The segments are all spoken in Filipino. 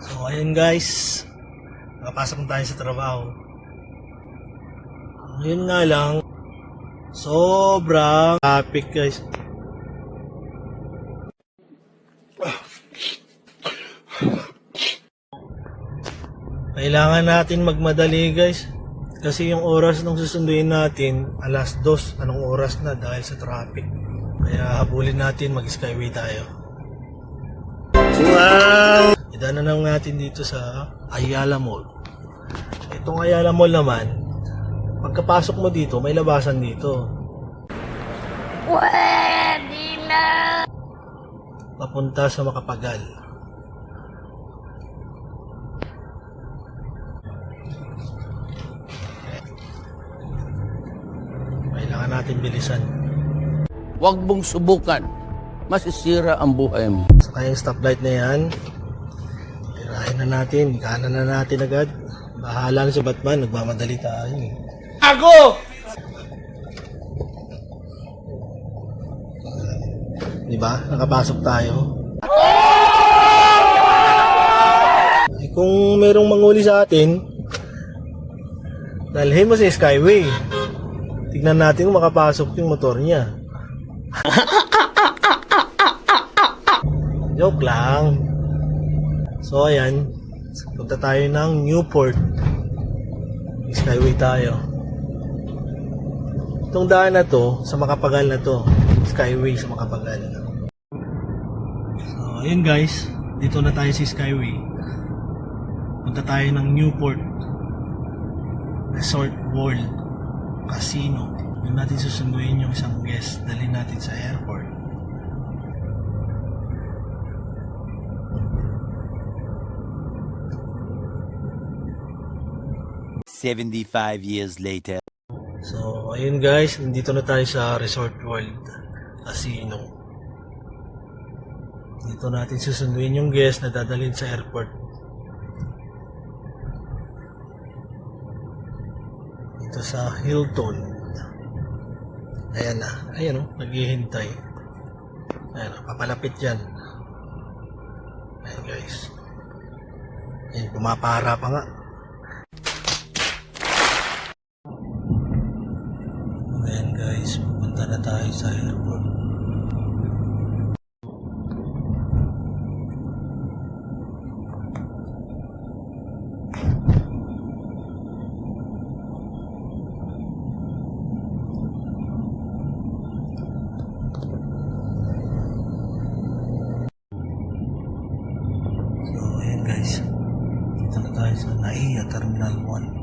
So, ayun guys. Nakapasok na tayo sa trabaho. Ngayon nga lang, sobrang traffic guys. Kailangan natin magmadali guys. Kasi yung oras nung susunduin natin, alas dos, anong oras na dahil sa traffic. Kaya habulin natin, mag-skyway tayo. Wow! Idana lang natin dito sa Ayala Mall. Itong Ayala Mall naman, pagkapasok mo dito, may labasan dito. Pwede na! Papunta sa Makapagal. Kailangan natin bilisan. Huwag mong subukan. Masisira ang buhay mo. Sa kayang stoplight na yan, tirahin na natin, ikanan na natin agad. Bahala na si Batman, nagmamadali tayo. eh. Ako! Di ba? Nakapasok tayo. Eh, kung merong manguli sa atin, dalhin mo sa Skyway. Tignan natin kung makapasok yung motor niya. Joke lang. So, ayan. Punta tayo ng Newport. Skyway tayo. Itong daan na to, sa Makapagal na to. Skyway sa Makapagal. So, ayun guys. Dito na tayo sa Skyway. Punta tayo ng Newport Resort World Casino. Doon natin susunduin yung isang guest. Dalhin natin sa airport. 75 years later. So, ayun guys, nandito na tayo sa Resort World Casino. Dito natin susunduin yung guest na dadalhin sa airport. Dito sa Hilton. Ayan na. Ayan o, naghihintay. Ayan o, papalapit yan. Ayan guys. Ayan, pumapara pa nga. Pupunta na tayo sa airport. So, ayan guys. Dito na tayo sa NAIA Terminal 1.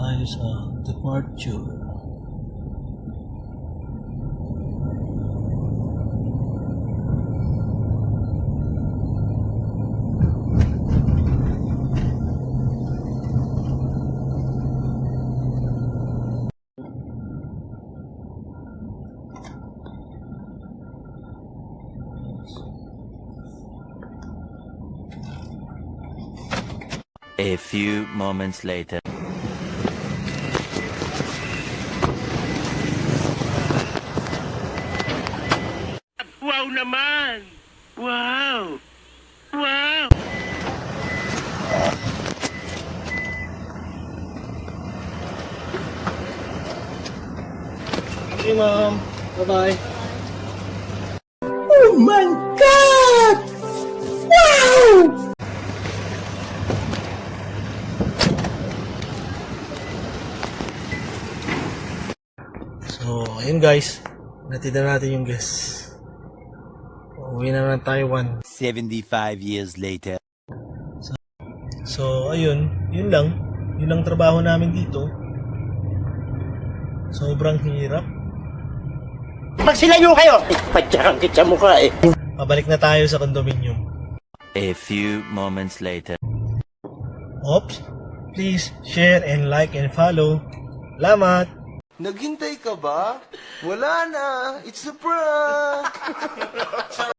Tayo sa uh, departure. A few moments later. Wow naman! Wow! Wow! Okay, ma'am. Bye-bye. So, ayun guys. Natid na natin yung guest. Uwi na ng Taiwan. 75 years later. So, ayun. Yun lang. Yun lang trabaho namin dito. Sobrang hirap. Pag silayo kayo! Patsakang kita mukha eh. Pabalik na tayo sa condominium. A few moments later. Oops. Please share and like and follow. Salamat! Naghintay ka ba? Wala na. It's a prank.